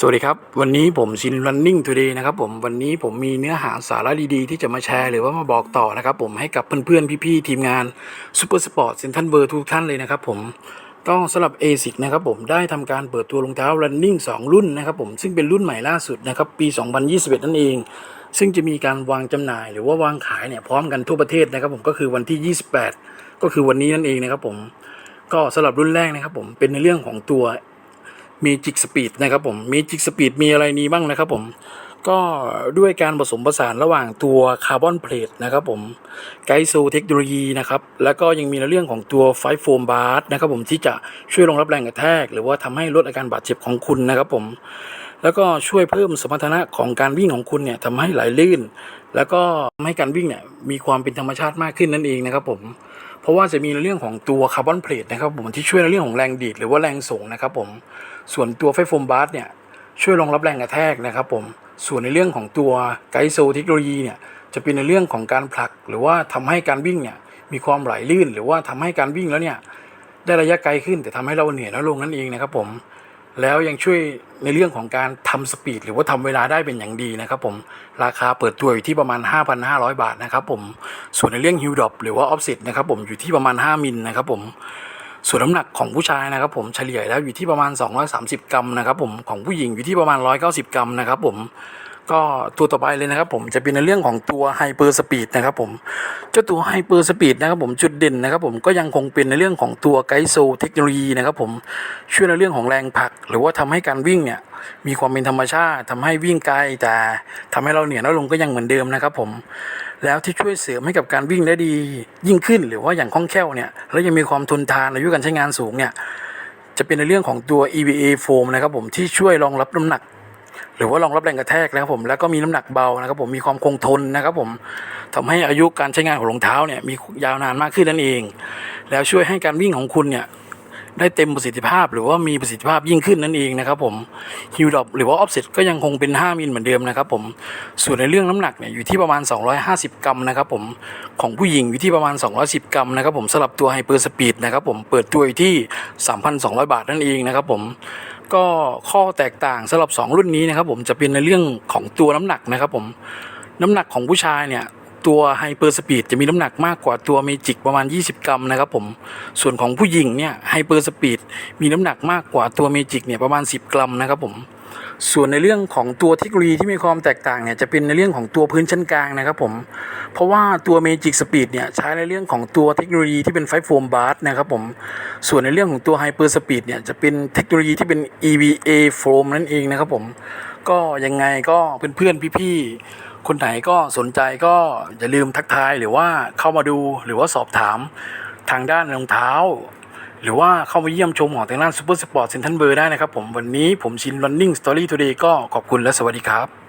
สวัสดีครับ วันนี้ผมชิน running today นะครับผมวันนี้ผมมีเนื้อหาสาระดีๆ ที่จะมาแชร์หรือว่ามาบอกต่อนะครับผมให้กับเพื่อนๆ พี่ๆ ทีมงาน Super Sport เซนทันเบอร์ทุกท่านเลยนะครับผมก็สำหรับ ASIC นะครับผมได้ทำการเปิดตัวรองเท้า running 2 รุ่นนะครับผมซึ่งเป็นรุ่นใหม่ล่าสุดนะครับปี 2021 นั่นเอง ซึ่งจะมีการวางจำหน่ายหรือว่าวางขายเนี่ยพร้อมกันทั่วประเทศนะครับผมก็คือวันที่ 28 ก็คือวันนี้นั่นเองนะครับผมก็สำหรับรุ่นแรกนะครับผมเป็นในเรื่องของตัว มีจิกสปีดนะครับผมมีจิกสปีดมีอะไรนี้บ้างนะครับผมก็ด้วยการผสมผสานระหว่างตัวคาร์บอนเพลทนะครับผมไกโซเทคโนโลยีนะครับแล้วก็ยังมีในเรื่องของตัวไฟโฟมบาร์นะครับผมที่จะช่วยรองรับแรงกระแทก หรือว่าทำให้ลดอาการบาดเจ็บของคุณนะครับผมแล้วก็ช่วยเพิ่มสมรรถนะของการวิ่งของคุณเนี่ยทำให้ไหลลื่น แล้วก็ทำให้การวิ่งเนี่ยมีความเป็นธรรมชาติมากขึ้นนั่นเองนะครับผม ราะว่าจะมีในเรื่องของตัวคาร์บอนเพลทนะครับผมที่ช่วยในเรื่องของแรงดีดหรือว่าแรงส่งนะครับผมส่วนตัวไฟโฟมบาร์เนี่ยช่วยรองรับแรงกระแทกนะครับผมส่วนในเรื่องของตัวไกโซเทคโนโลยีเนี่ยจะเป็นในเรื่องของการผลัก หรือว่าทำให้การวิ่งเนี่ยมีความไหลลื่น หรือว่าทำให้การวิ่งแล้วเนี่ยได้ระยะไกลขึ้นแต่ทำให้เราเหนื่อยน้อยลงนั่นเองนะครับผม แล้วยังช่วยในเรื่องของการทำสปีดหรือว่าทำเวลาได้เป็นอย่างดีนะครับผมราคาเปิดตัวอยู่ที่ประมาณ 5,500 บาทนะครับผมส่วนในเรื่องฮิวดอปหรือว่าออฟเซตนะครับผมอยู่ที่ประมาณ 5 มิลนะครับผมส่วนน้ำหนักของผู้ชายนะครับผมเฉลี่ยแล้วอยู่ที่ประมาณ 230 กรัมนะครับผมของผู้หญิงอยู่ที่ประมาณ 190 กรัมนะครับผม ก็ตัวต่อไปเลยนะครับผมจะเป็นในเรื่องของตัวไฮเปอร์สปีดนะครับผมเจ้าตัวไฮเปอร์สปีดนะครับผมจุดเด่นนะครับผมก็ยังคงเป็นในเรื่องของตัวไกด์โซเทคโนโลยีนะครับผมช่วยในเรื่องของแรงผลัก หรือว่าทำให้การวิ่งเนี่ยมีความเป็นธรรมชาติทำให้วิ่งไกลแต่ทำให้เราเหนื่อยน้อยลงก็ยังเหมือนเดิมนะครับผมแล้วที่ช่วยเสริมให้กับการวิ่งได้ดียิ่งขึ้น หรือว่าอย่างคล่องแคล่วเนี่ยแล้วยังมีความทนทานอายุการใช้งานสูงเนี่ยจะเป็นในเรื่องของตัว EVA foam นะครับผมที่ช่วยรองรับน้ำหนัก หรือว่ารองรับแรงกระแทกนะครับผมแล้วก็มีน้ำหนักเบานะครับผมมีความคงทนนะครับผมทำให้อายุการใช้งานของรองเท้าเนี่ยมียาวนานมากขึ้นนั่นเอง แล้วช่วยให้การวิ่งของคุณเนี่ย ได้เต็มประสิทธิภาพ หรือว่ามีประสิทธิภาพยิ่งขึ้นนั่นเองนะครับผมฮิลดอปหรือว่าออฟเซ็ตก็ยังคงเป็น 5 มิลเหมือนเดิมนะครับผมส่วนในเรื่องน้ำหนักเนี่ยอยู่ที่ประมาณ 250 กรัมนะครับผมของผู้หญิงอยู่ที่ประมาณ 210 กรัมนะครับผมสำหรับตัวไฮเปอร์สปีดนะครับผมเปิดตัวอยู่ที่ 3,200 บาทนั่นเองนะครับผมก็ข้อแตกต่างสำหรับ 2 รุ่นนี้นะครับผมจะเป็นในเรื่องของตัวน้ำหนักนะครับผมน้ำหนักของผู้ชายเนี่ย ตัวไฮเปอร์สปีดจะมีน้ำหนักมากกว่าตัวเมจิกประมาณ 20 กรัมนะครับผมส่วนของผู้หญิงเนี่ยไฮเปอร์สปีดมีน้ำหนักมากกว่าตัวเมจิกเนี่ยประมาณ 10 กรัมนะครับผม ส่วนในเรื่องของตัวเทคโนโลยีที่มีความแตกต่างเนี่ยจะเป็นในเรื่องของตัวพื้นชั้นกลางนะครับผม เพราะว่าตัวเมจิกสปีดเนี่ยใช้ในเรื่องของตัวเทคโนโลยีที่เป็นไฟโฟมบาร์นะครับผม ส่วนในเรื่องของตัวไฮเปอร์สปีดเนี่ยจะเป็นเทคโนโลยีที่เป็น EVA foam นั่นเองนะครับผม ก็ยังไงก็เพื่อนๆพี่ๆคนไหนก็สนใจก็อย่าลืมทักทายหรือว่าเข้ามาดูหรือว่าสอบถามทางด้านรองเท้า หรือว่าเข้ามาเยี่ยมชมของทางร้านซูเปอร์สปอร์ตเซนทันเบอร์ได้นะครับผมวันนี้ผมชิน running story today ก็ขอบคุณและสวัสดีครับ